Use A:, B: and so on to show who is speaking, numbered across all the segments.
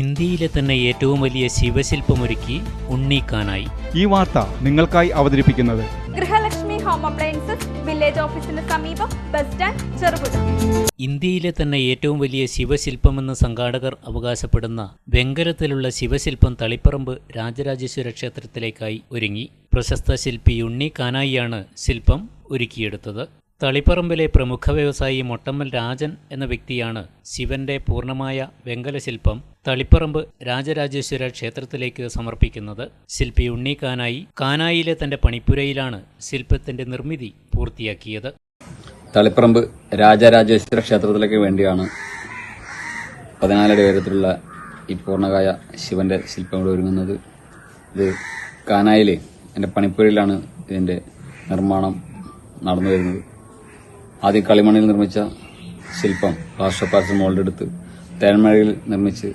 A: ഇന്ത്യയിലെ തന്നെ ഏറ്റവും വലിയ ശിവശില്പമൊരുക്കി ഉണ്ണീക്കാനായി.
B: ഈ വാർത്ത നിങ്ങൾക്കായി അവതരിപ്പിക്കുന്നത്
C: ഗൃഹലക്ഷ്മി ഹോം അപ്ലയൻസസ് വില്ലേജ് ഓഫീസിന് സമീപം ബസ് സ്റ്റാൻഡ് ചെറുപുഴ.
A: ഇന്ത്യയിലെ തന്നെ ഏറ്റവും വലിയ ശിവശില്പമെന്ന് സംഘാടകർ അവകാശപ്പെടുന്ന വെങ്കരത്തിലുള്ള ശിവശില്പം തളിപ്പറമ്പ് രാജരാജേശ്വര ക്ഷേത്രത്തിലേക്കായി ഒരുങ്ങി. പ്രശസ്ത ശില്പി ഉണ്ണി കാനായിയാണ് ശില്പം ഒരുക്കിയെടുത്തത്. തളിപ്പറമ്പിലെ പ്രമുഖ വ്യവസായി മൊട്ടമ്മൽ രാജൻ എന്ന വ്യക്തിയാണ് ശിവന്റെ പൂർണമായ വെങ്കല ശില്പം തളിപ്പറമ്പ് രാജരാജേശ്വര ക്ഷേത്രത്തിലേക്ക് സമർപ്പിക്കുന്നത്. ശില്പി ഉണ്ണി കാനായി കാനായിലെ തന്റെ പണിപ്പുരയിലാണ് ശില്പത്തിന്റെ നിർമ്മിതി പൂർത്തിയാക്കിയത്.
D: തളിപ്പറമ്പ് രാജരാജേശ്വര ക്ഷേത്രത്തിലേക്ക് വേണ്ടിയാണ് പതിനാലടി ഉയരത്തിലുള്ള ഈ പൂർണകായ ശിവന്റെ ശില്പം ഇവിടെ ഒരുങ്ങുന്നത്. ഇത് കാനായിലെ എന്റെ പണിപ്പുരയിലാണ് ഇതിന്റെ നിർമ്മാണം നടന്നു വരുന്നത്. ആദ്യം കളിമണ്ണിൽ നിർമ്മിച്ച ശില്പം പ്ലാസ്റ്റർ പാർസൽ മോൾഡെടുത്ത് തേന്മഴയിൽ നിർമ്മിച്ച്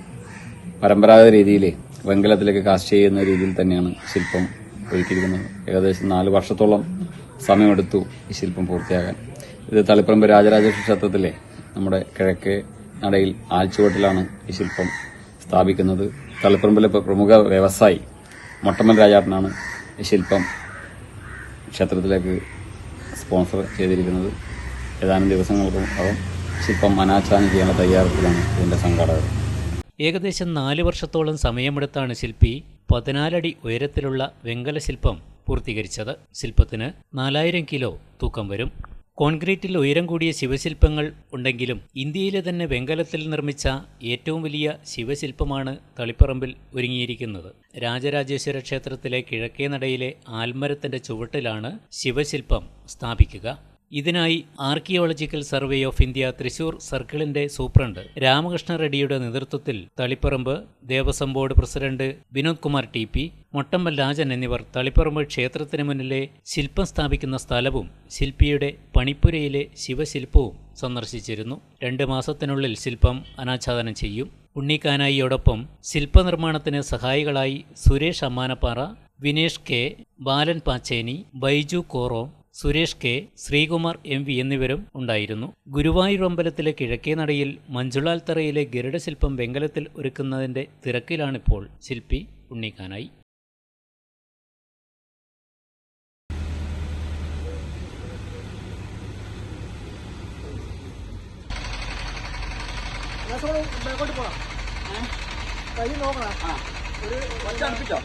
D: പരമ്പരാഗത രീതിയിൽ വെങ്കലത്തിലേക്ക് കാസ്റ്റ് ചെയ്യുന്ന രീതിയിൽ തന്നെയാണ് ശില്പം ഒരുക്കിയിരിക്കുന്നത്. ഏകദേശം നാല് വർഷത്തോളം സമയമെടുത്തു ഈ ശില്പം പൂർത്തിയാകാൻ. ഇത് തളിപ്പറമ്പ് രാജരാജേശ്വര ക്ഷേത്രത്തിലെ നമ്മുടെ കിഴക്കേ നടയിൽ ആൽച്ചുവട്ടിലാണ് ഈ ശില്പം സ്ഥാപിക്കുന്നത്. തളിപ്പറമ്പിലെ പ്രമുഖ വ്യവസായി മൊട്ടമ്മൽ രാജാട്ടനാണ് ഈ ശില്പം ക്ഷേത്രത്തിലേക്ക് സ്പോൺസർ ചെയ്തിരിക്കുന്നത്. ഏതാനും ദിവസങ്ങൾക്കകം ശില്പം അനാച്ഛാദനം ചെയ്യാനുള്ള തയ്യാറെടുപ്പിലാണ് ഇതിന്റെ സംഘാടകർ.
A: ഏകദേശം നാല് വർഷത്തോളം സമയമെടുത്താണ് ശില്പി പതിനാലടി ഉയരത്തിലുള്ള വെങ്കല ശില്പം പൂർത്തീകരിച്ചത്. ശില്പത്തിന് നാലായിരം കിലോ തൂക്കം വരും. കോൺക്രീറ്റിൽ ഉയരം കൂടിയ ശിവശില്പങ്ങൾ ഉണ്ടെങ്കിലും ഇന്ത്യയിലെ തന്നെ വെങ്കലത്തിൽ നിർമ്മിച്ച ഏറ്റവും വലിയ ശിവശില്പമാണ് തളിപ്പറമ്പിൽ ഒരുങ്ങിയിരിക്കുന്നത്. രാജരാജേശ്വര ക്ഷേത്രത്തിലെ കിഴക്കേ നടയിലെ ആൽമരത്തിന്റെ ചുവട്ടിലാണ് ശിവശില്പം സ്ഥാപിക്കുക. ഇതിനായി archaeological survey of India Thrissur സർക്കിളിന്റെ സൂപ്രണ്ട് രാമകൃഷ്ണ റെഡ്ഡിയുടെ നേതൃത്വത്തിൽ Taliparamba Devaswom board president Vinod Kumar T P Mottammal Rajan എന്നിവർ തളിപ്പറമ്പ് ക്ഷേത്രത്തിന് മുന്നിലെ ശില്പം സ്ഥാപിക്കുന്ന സ്ഥലവും ശില്പിയുടെ പണിപ്പുരയിലെ ശിവശില്പവും സന്ദർശിച്ചിരുന്നു. രണ്ട് മാസത്തിനുള്ളിൽ ശില്പം അനാച്ഛാദനം ചെയ്യും. ഉണ്ണിക്കാനായിയോടൊപ്പം ശില്പനിർമ്മാണത്തിന് സഹായികളായി Suresh Ammanappara Vinesh K Balan Pacheni Baiju Korom Suresh K Sreekumar M V എന്നിവരും ഉണ്ടായിരുന്നു. ഗുരുവായൂർ അമ്പലത്തിലെ കിഴക്കേ നടയിൽ മഞ്ജുളാൽ തറയിലെ ഗരുഡശില്പം വെങ്കലത്തിൽ ഒരുക്കുന്നതിന്റെ തിരക്കിലാണിപ്പോൾ ശില്പി ഉണ്ണിക്കാനായി.
C: ഗൃഹപ്രവേശം